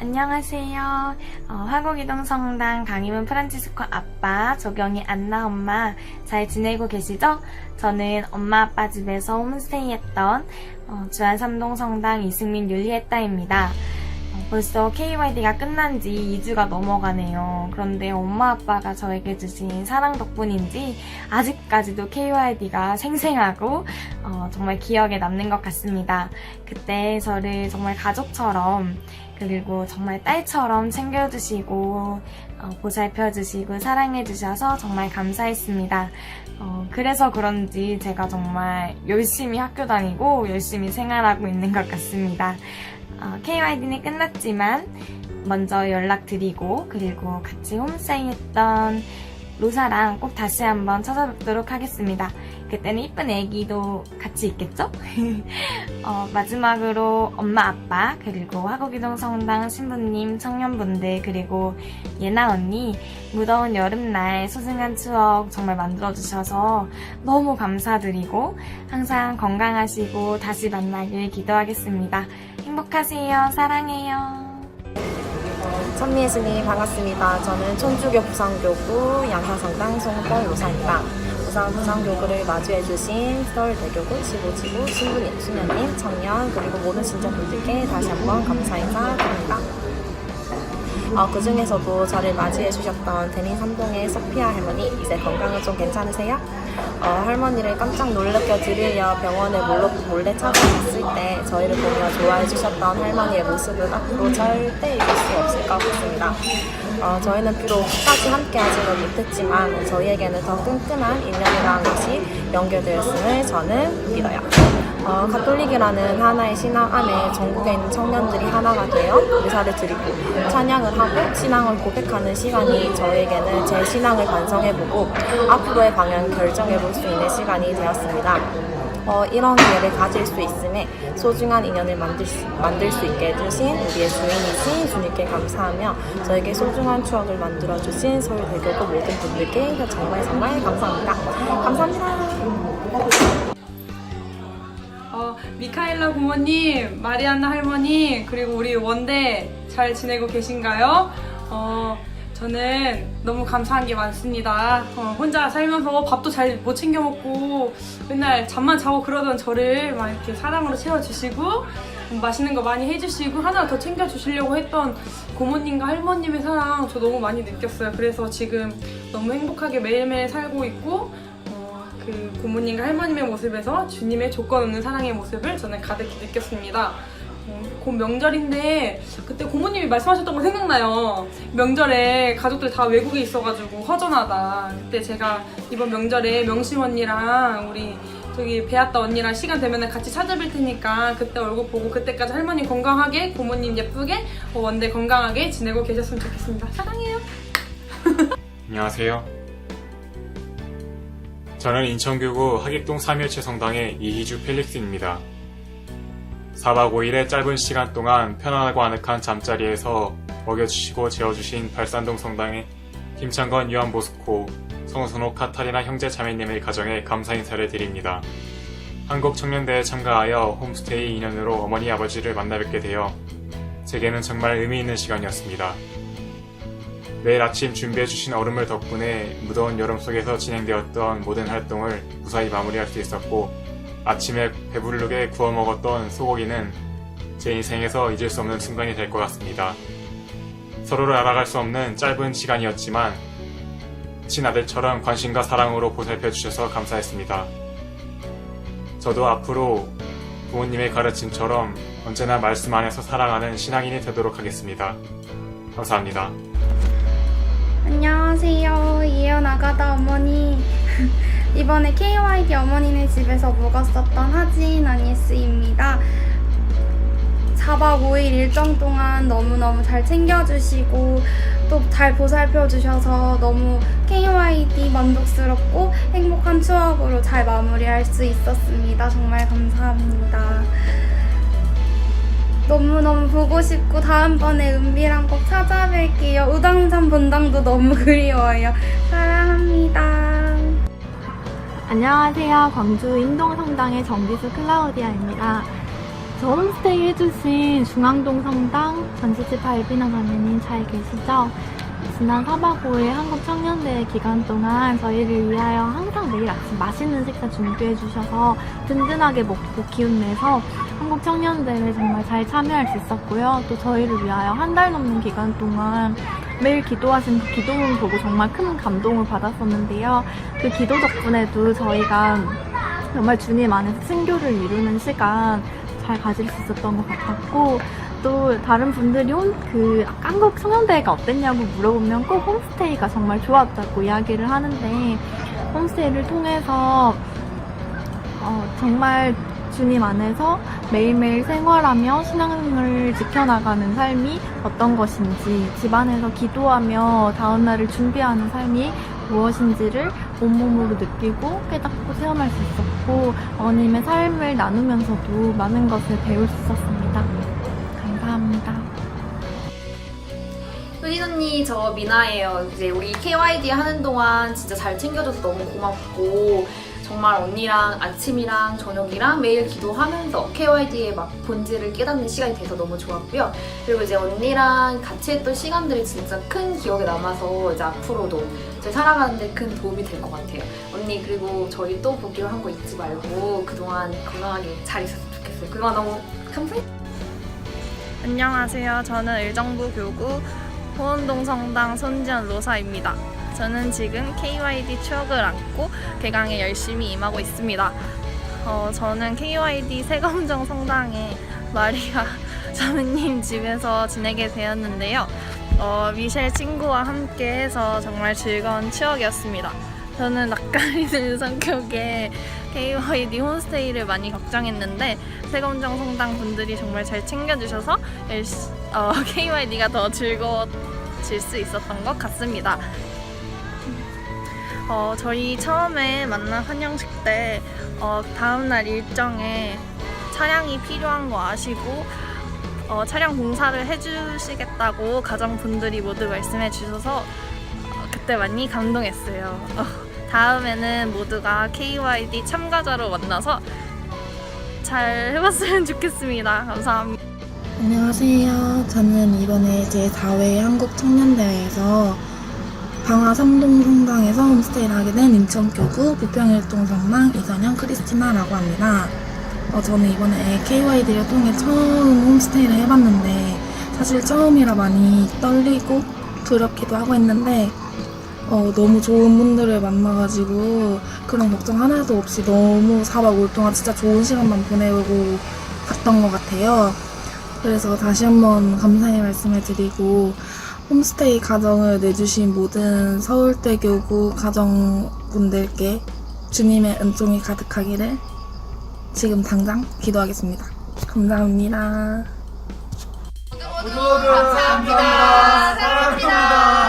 안녕하세요. 어, 화곡이동 성당 강희문 프란치스코 아빠, 조경희 안나 엄마 잘 지내고 계시죠? 저는 엄마 아빠 집에서 홈스테이 했던 어, 주안 삼동 성당 이승민 율리에따입니다. 어, 벌써 KYD가 끝난 지 2주가 넘어가네요. 그런데 엄마 아빠가 저에게 주신 사랑 덕분인지 아직까지도 KYD가 생생하고 어, 정말 기억에 남는 것 같습니다. 그때 저를 정말 가족처럼 그리고 정말 딸처럼 챙겨주시고 어, 보살펴주시고 사랑해주셔서 정말 감사했습니다. 어, 그래서 그런지 제가 정말 열심히 학교 다니고 열심히 생활하고 있는 것 같습니다. 어, KYD는 끝났지만 먼저 연락드리고 그리고 같이 홈스테이 했던 로사랑 꼭 다시 한번 찾아뵙도록 하겠습니다. 그때는 이쁜 애기도 같이 있겠죠? 어, 마지막으로 엄마 아빠 그리고 화곡이동 성당 신부님 청년분들 그리고 예나 언니 무더운 여름날 소중한 추억 정말 만들어주셔서 너무 감사드리고 항상 건강하시고 다시 만나길 기도하겠습니다. 행복하세요. 사랑해요. 선미애 스님 반갑습니다. 저는 천주교 부산교구 양사성당 송권 로사입니다. 부산 부산교구를 마주해주신 서울대교구 15지구 신부님, 수녀님, 청년 그리고 모든 신자분들께 다시 한번 감사 인사드립니다. 어, 그 중에서도 저를 맞이해 주셨던 대민 삼동의 소피아 할머니 이제 건강은 좀 괜찮으세요? 어, 할머니를 깜짝 놀래켜 드리려 병원에 몰래, 몰래 찾아갔을 때 저희를 보며 좋아해 주셨던 할머니의 모습은 앞으로 절대 잊을 수 없을 것 같습니다. 어, 저희는 비록 끝까지 함께 하지는 못했지만 저희에게는 더 끈끈한 인연이라는 것이 연결되었음을 저는 믿어요. 어, 가톨릭이라는 하나의 신앙 안에 전국에 있는 청년들이 하나가 되어 의사를 드리고 찬양을 하고 신앙을 고백하는 시간이 저에게는 제 신앙을 반성해보고 앞으로의 방향 결정해볼 수 있는 시간이 되었습니다. 어, 이런 기회를 가질 수 있음에 소중한 인연을 만들 수, 만들 수 있게 해주신 우리의 주인이신 주님께 감사하며 저에게 소중한 추억을 만들어주신 서울대교구 모든 분들께 정말 정말 감사합니다. 감사합니다. 어, 미카엘라 부모님, 마리안나 할머니, 그리고 우리 원대 잘 지내고 계신가요? 어, 저는 너무 감사한 게 많습니다. 어, 혼자 살면서 밥도 잘 못 챙겨 먹고 맨날 잠만 자고 그러던 저를 막 이렇게 사랑으로 채워주시고 음, 맛있는 거 많이 해주시고 하나 더 챙겨주시려고 했던 고모님과 할머님의 사랑 저 너무 많이 느꼈어요. 그래서 지금 너무 행복하게 매일매일 살고 있고 어, 그 고모님과 할머님의 모습에서 주님의 조건 없는 사랑의 모습을 저는 가득히 느꼈습니다. 어, 곧 명절인데 그때 고모님이 말씀하셨던 거 생각나요. 명절에 가족들 다 외국에 있어가지고 허전하다. 그때 제가 이번 명절에 명심 언니랑 우리 저기 배았다 언니랑 시간 되면 같이 찾아뵐 테니까 그때 얼굴 보고 그때까지 할머니 건강하게 고모님 예쁘게 어, 원대 건강하게 지내고 계셨으면 좋겠습니다. 사랑해요. 안녕하세요. 저는 인천교구 하객동 삼일체 성당의 이희주 펠릭스입니다. 4박 5일의 짧은 시간 동안 편안하고 아늑한 잠자리에서 먹여주시고 재워주신 발산동 성당의 김창건 유한보스코, 성순호 카타리나 형제 자매님의 가정에 감사 인사를 드립니다. 한국청년대에 참가하여 홈스테이 인연으로 어머니 아버지를 만나 뵙게 되어 제게는 정말 의미 있는 시간이었습니다. 매일 아침 준비해주신 얼음물 덕분에 무더운 여름 속에서 진행되었던 모든 활동을 무사히 마무리할 수 있었고 아침에 배부르게 구워 먹었던 소고기는 제 인생에서 잊을 수 없는 순간이 될 것 같습니다. 서로를 알아갈 수 없는 짧은 시간이었지만 친아들처럼 관심과 사랑으로 보살펴 주셔서 감사했습니다. 저도 앞으로 부모님의 가르침처럼 언제나 말씀 안에서 사랑하는 신앙인이 되도록 하겠습니다. 감사합니다. 안녕하세요. 이어나가다 어머니. 이번에 KYD 어머니네 집에서 묵었었던 하지인 아니스입니다. 4박 5일 일정 동안 너무너무 잘 챙겨주시고 또 잘 보살펴주셔서 너무 KYD 만족스럽고 행복한 추억으로 잘 마무리할 수 있었습니다. 정말 감사합니다. 너무너무 보고 싶고 다음번에 은비랑 꼭 찾아뵐게요. 우당산 본당도 너무 그리워요. 사랑합니다. 안녕하세요. 광주 인동성당의 정비수 클라우디아입니다. 저 홈스테이 해주신 중앙동 성당 전시집 발비나 가면님 잘 계시죠? 지난 4박 5일 한국 청년대회 기간 동안 저희를 위하여 항상 매일 아침 맛있는 식사 준비해 주셔서 든든하게 먹고 기운 내서 한국 청년대회 정말 잘 참여할 수 있었고요. 또 저희를 위하여 한 달 넘는 기간 동안 매일 기도하신 그 기도문 보고 정말 큰 감동을 받았었는데요. 그 기도 덕분에도 저희가 정말 주님 안에서 순교를 이루는 시간 잘 가질 수 있었던 것 같았고 또 다른 분들이 홈, 그 한국 청년대회가 어땠냐고 물어보면 꼭 홈스테이가 정말 좋았다고 이야기를 하는데 홈스테이를 통해서 어, 정말 주님 안에서 매일매일 생활하며 신앙을 지켜나가는 삶이 어떤 것인지 집안에서 기도하며 다음날을 준비하는 삶이 무엇인지를 온몸으로 느끼고 깨닫고 체험할 수 있었고 어머님의 삶을 나누면서도 많은 것을 배울 수 있었습니다. 감사합니다. 은희 언니 저 미나예요. 이제 우리 KYD 하는 동안 진짜 잘 챙겨줘서 너무 고맙고 정말 언니랑 아침이랑 저녁이랑 매일 기도하면서 KYD의 막 본질을 깨닫는 시간이 돼서 너무 좋았고요. 그리고 이제 언니랑 같이 했던 시간들이 진짜 큰 기억에 남아서 이제 앞으로도 제 살아가는데 큰 도움이 될 것 같아요. 언니 그리고 저희 또 보기로 한 거 잊지 말고 그동안 건강하게 잘 있었으면 좋겠어요. 그동안 너무 감사해요. 안녕하세요. 저는 의정부 교구 호원동 성당 손지연 로사입니다. 저는 지금 KYD 추억을 안고 개강에 열심히 임하고 있습니다. 어, 저는 KYD 세검정 성당의 마리아 자매님 집에서 지내게 되었는데요. 어, 미셸 친구와 함께 해서 정말 즐거운 추억이었습니다. 저는 낯가리는 성격에 KYD 홈스테이를 많이 걱정했는데 세검정 성당 분들이 정말 잘 챙겨주셔서 어, KYD가 더 즐거워질 수 있었던 것 같습니다. 어, 저희 처음에 만난 환영식 때 어, 다음날 일정에 차량이 필요한 거 아시고 어, 차량 공사를 해주시겠다고 가정분들이 모두 말씀해 주셔서 어, 그때 많이 감동했어요. 어, 다음에는 모두가 KYD 참가자로 만나서 잘 해봤으면 좋겠습니다. 감사합니다. 안녕하세요. 저는 이번에 제4회 한국청년대회에서 방화 삼동 성당에서 홈스테이를 하게 된 인천교구 부평일동 성당 이선영 크리스티나라고 합니다. 어, 저는 이번에 KYD를 통해 처음 홈스테이를 해봤는데 사실 처음이라 많이 떨리고 두렵기도 하고 했는데 어, 너무 좋은 분들을 만나가지고 그런 걱정 하나도 없이 너무 4박 5일 동안 진짜 좋은 시간만 보내고 갔던 것 같아요. 그래서 다시 한번 감사의 말씀을 드리고 홈스테이 가정을 내주신 모든 서울대 교구 가정분들께 주님의 은총이 가득하기를 지금 당장 기도하겠습니다. 감사합니다. 모두 모두 감사합니다. 사랑합니다.